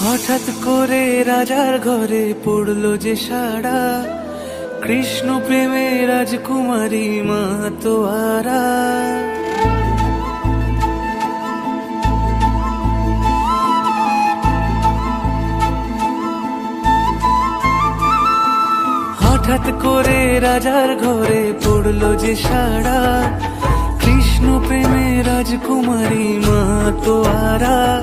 হঠাৎ করে রাজার ঘরে পড়ল যে সাড়া। কৃষ্ণ প্রেমে রাজকুমারী মা তোয়ারা। হঠাৎ করে রাজার ঘরে পড়ল যে সাড়া। কৃষ্ণ প্রেমে রাজকুমারী মা তোয়ারা।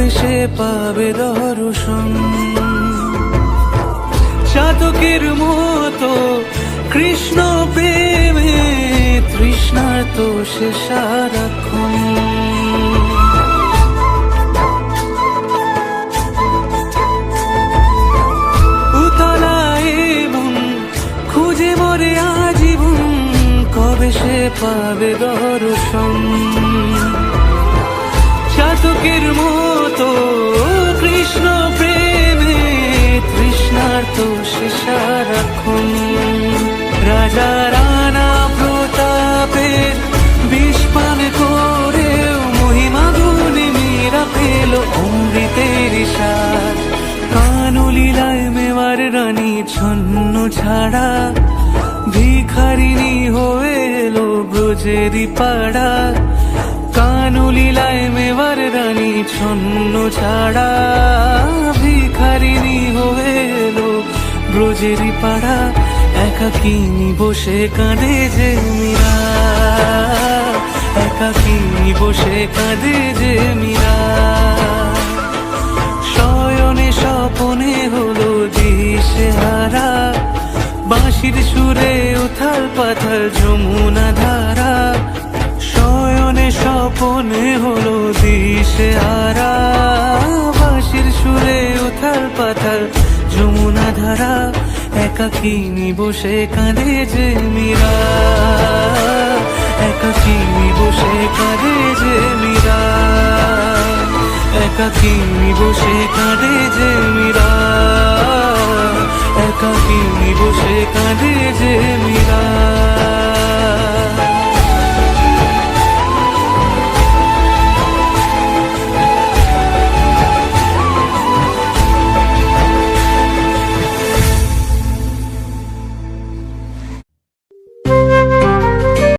কবে সে পাবে দর্শন। চাতকের মতো কৃষ্ণ প্রেমে তৃষ্ণার তো সে সারাক্ষণ। উতলায় খুঁজে মরে আজীবন কবে সে পাবে দর্শন? সারাক্ষণ রাজা রানা প্রতাপের বিষপান করেও মহিমা গুণে মীরা পেল অমৃতের সার কানুলীলায় মেওয়ার রানী ছন্ন ছাড়া ভিখারিনী হয়ে এলো ব্রজেরি পাড়া কানুলীলায় মেওয়ার রানী ছন্ন ছাড়া ভিখারিনী হয়ে ব্রজেরি পাড়া একাকিনী বসে কাঁদে যে মীরা? একাকিনী বসে কাঁদে যে মীরা? শয়নে স্বপনে হলো দিশে হারা, বাঁশির সুরে উথাল পাথাল যমুনা ধারা। শয়নে স্বপনে হলো দিশে হারা, বাঁশির সুরে উথাল পাথাল যমুনা ধারা একাকিনী বসে কাঁদে যে মীরা? একাকিনী বসে কাঁদে যে মীরা? একাকিনী বসে কাঁদে যে মীরা? একাকিনী বসে